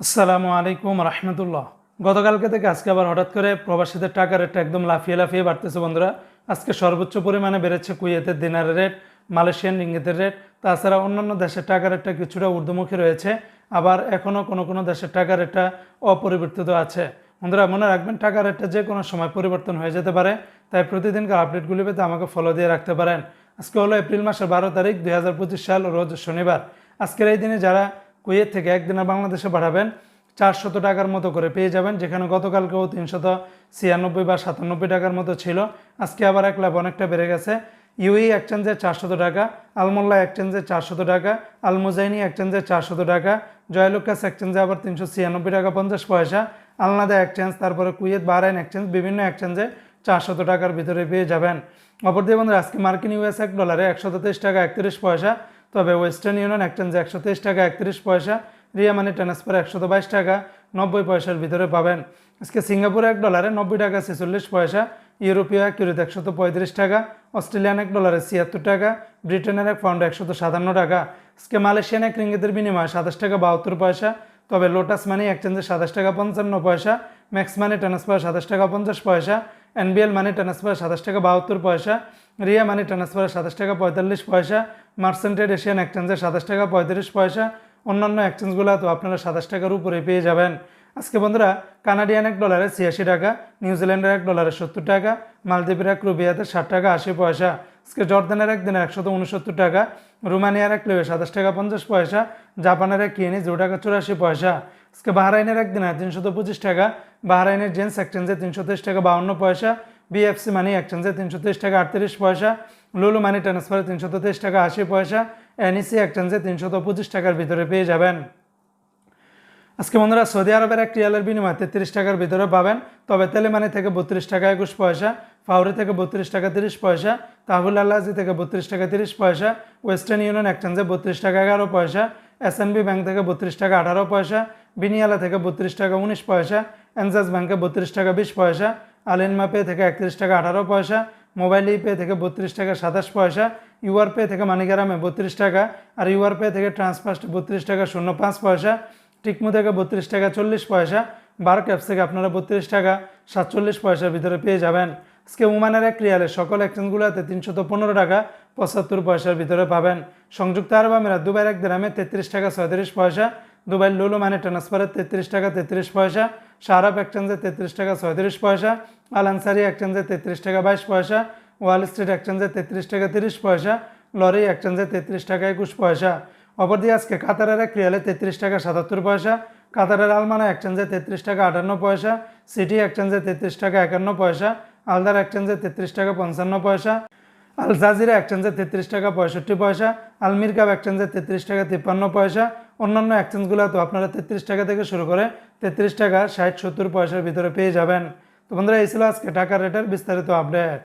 আসসালামু আলাইকুম রহমতুল্লাহ। গতকালকে থেকে আজকে আবার হঠাৎ করে প্রবাসীদের টাকার রেটটা একদম লাফিয়ে লাফিয়ে বাড়তেছে বন্ধুরা। আজকে সর্বোচ্চ পরিমাণে বেড়েছে কুয়েতের দিনারের রেট, মালয়েশিয়ান রিঙ্গিতের রেট। তাছাড়া অন্যান্য দেশের টাকার রেটটা কিছুটা ঊর্ধ্বমুখী রয়েছে। আবার এখনও কোনো কোনো দেশের টাকার রেটটা অপরিবর্তিত আছে। বন্ধুরা, মনে রাখবেন, টাকার রেটটা যে কোনো সময় পরিবর্তন হয়ে যেতে পারে। তাই প্রতিদিনকার আপডেটগুলি পেতে আমাকে ফলো দিয়ে রাখতে পারেন। আজকে হলো এপ্রিল মাসের বারো তারিখ, দুই হাজার পঁচিশ সাল, রোজ শনিবার। আজকের এই দিনে যারা কুয়েত থেকে একদিনে বাংলাদেশে পাঠাবেন। চারশত টাকার মতো করে পেয়ে যাবেন, যেখানে গতকালকেও তিনশত ছিয়ানব্বই বা সাতানব্বই টাকার মতো ছিল। আজকে আবার এক লাভ অনেকটা বেড়ে গেছে। ইউই এক্সচেঞ্জে চারশত টাকা, আলমোল্লা এক্সচেঞ্জে চারশত টাকা, আলমুজাইনি এক্সচেঞ্জে চারশত টাকা, জয়লুকাস এক্সচেঞ্জে আবার তিনশো ছিয়ানব্বই টাকা পঞ্চাশ পয়সা, আলনাদা এক্সচেঞ্জ, তারপরে কুয়েত, বাহরাইন এক্সচেঞ্জ, বিভিন্ন এক্সচেঞ্জে চারশত টাকার ভিতরে পেয়ে যাবেন। অপরদিকে বন্ধুরা, আজকে মার্কিন ইউএস এক ডলারে একশো তেইশ টাকা একত্রিশ পয়সা তবে ওয়েস্টার্ন ইউনিয়ন এক এক্সচেঞ্জে একশো তেইশ টাকা, একত্রিশ পয়সা, রিয়া মানি ট্রান্সফার একশত বাইশ টাকা, নব্বই পয়সার ভিতরে পাবেন। আজকে সিঙ্গাপুর এক ডলারে নব্বই টাকা, ছেচল্লিশ পয়সা, ইউরোপীয় এক ইউরোতে একশত পঁয়ত্রিশ টাকা, অস্ট্রেলিয়ান এক ডলারে ছিয়াত্তর টাকা, ব্রিটেনের এক পাউন্ড একশত সাতান্ন টাকা। আজকে মালয়েশিয়ান এক রিঙ্গিতের বিনিময়ে সাতাশ টাকা বাহাত্তর পয়সা, তবে লোটাস মানি এক্সচেঞ্জে সাতাশ টাকা পঞ্চান্ন পয়সা, ম্যাক্স মানি ট্রান্সফার সাতাশ টাকা পঞ্চাশ পয়সা এনবিএল মানি ট্রান্সফার সাতাশ টাকা বাহাত্তর পয়সা, রিয়া মানি ট্রান্সফার সাতাশ টাকা পঁয়তাল্লিশ পয়সা মার্সেন্টেড এশিয়ান এক্সচেঞ্জে সাতাশ টাকা পঁয়ত্রিশ পয়সা, অন্যান্য এক্সচেঞ্জগুলো তো আপনারা সাতাশ টাকার উপরে পেয়ে যাবেন। আজকে বন্ধুরা কানাডিয়ান এক ডলারে ছিয়াশি টাকা নিউজিল্যান্ডের এক ডলারে সত্তর টাকা মালদ্বীপের এক রুবিয়াতে ষাট টাকা আশি পয়সা। আজকে জর্দানের এক দিনে একশত উনসত্তর টাকা, রোমানিয়ার এক লেবে সাতাশ টাকা পঞ্চাশ পয়সা, জাপানের এক কিনি দু টাকা চুরাশি পয়সা। আজকে বাহরাইনের এক দিনে তিনশত পঁচিশ টাকা, বাহরাইনের জেন্স এক্সচেঞ্জে তিনশো তেইশ টাকা বাউন্ন পয়সা, বিএফসি মানি এক্সচেঞ্জে তিনশো তেইশ টাকা আটত্রিশ পয়সা, লুলু মানি ট্রান্সফারে তিনশত তেইশ টাকা আশি পয়সা, এনইসি এক্সচেঞ্জে তিনশত পঁচিশ টাকার ভিতরে পেয়ে যাবেন। আজকে বন্ধুরা, সৌদি আরবের এক রিয়ালের বিনিময়ে তেত্রিশ টাকার ভিতরে পাবেন, তবে তেলেমানি থেকে বত্রিশ টাকা একুশ পয়সা ফাউরি থেকে বত্রিশ টাকা তিরিশ পয়সা তাহুল আল্লাজি থেকে বত্রিশ টাকা তিরিশ পয়সা ওয়েস্টার্ন ইউনিয়ন এক্সচেঞ্জে বত্রিশ টাকা এগারো পয়সা এসএনবি ব্যাংক থেকে বত্রিশ টাকা আঠারো পয়সা বিনিয়ালা থেকে বত্রিশ টাকা উনিশ পয়সা এনজাস ব্যাংকে বত্রিশ টাকা বিশ পয়সা আলিনমা পে থেকে একত্রিশ টাকা আঠারো পয়সা মোবাইল পে থেকে বত্রিশ টাকা সাতাশ পয়সা ইউআর পে থেকে মানিকারামে বত্রিশ টাকা আর ইউআর পে থেকে ট্রান্সফার্স্ট বত্রিশ টাকা শূন্য পাঁচ পয়সা টিকমো থেকে বত্রিশ টাকা চল্লিশ পয়সা বার ক্যাপস থেকে আপনারা বত্রিশ টাকা সাতচল্লিশ পয়সার ভিতরে পেয়ে যাবেন আজকে উমানের এক রিয়ালে সকল এক্সচেঞ্জগুলোতে তিনশত পনেরো টাকা পঁচাত্তর পয়সার ভিতরে পাবেন। সংযুক্ত আরব আমিরাত, দুবাইয়ের এক গ্রামে তেত্রিশ টাকা ছয়ত্রিশ পয়সা দুবাই লুলু মানে ট্রান্সফারে তেত্রিশ টাকা তেত্রিশ পয়সা, শাহরাব এক্সচেঞ্জে তেত্রিশ টাকা ছয়ত্রিশ পয়সা আল আনসারি এক্সচেঞ্জে তেত্রিশ টাকা বাইশ পয়সা, ওয়াল স্ট্রিট এক্সচেঞ্জে তেত্রিশ টাকা তিরিশ পয়সা, লরি এক্সচেঞ্জে তেত্রিশ টাকা একুশ পয়সা। অপরদিকে আজকে কাতারের এক রিয়ালে তেত্রিশ টাকা সাতাত্তর পয়সা, কাতারের আলমানা এক্সচেঞ্জে তেত্রিশ টাকা আটান্ন পয়সা, সিটি এক্সচেঞ্জে তেত্রিশ টাকা একান্ন পয়সা আলদার এক্সচেঞ্জে তেত্রিশ টাকা পঞ্চান্ন পয়সা আল জাজিরা এক্সচেঞ্জে তেত্রিশ টাকা পঁয়ষট্টি পয়সা আলমির কাপ এক্সচেঞ্জে তেত্রিশ টাকা তিপ্পান্ন পয়সা। অন্যান্য এক্সচেঞ্জগুলো তো আপনারা তেত্রিশ টাকা থেকে শুরু করে তেত্রিশ টাকা ষাট সত্তর পয়সার ভিতরে পেয়ে যাবেন। তো বন্ধুরা, এই ছিল আজকে টাকার রেটের বিস্তারিত আপডেট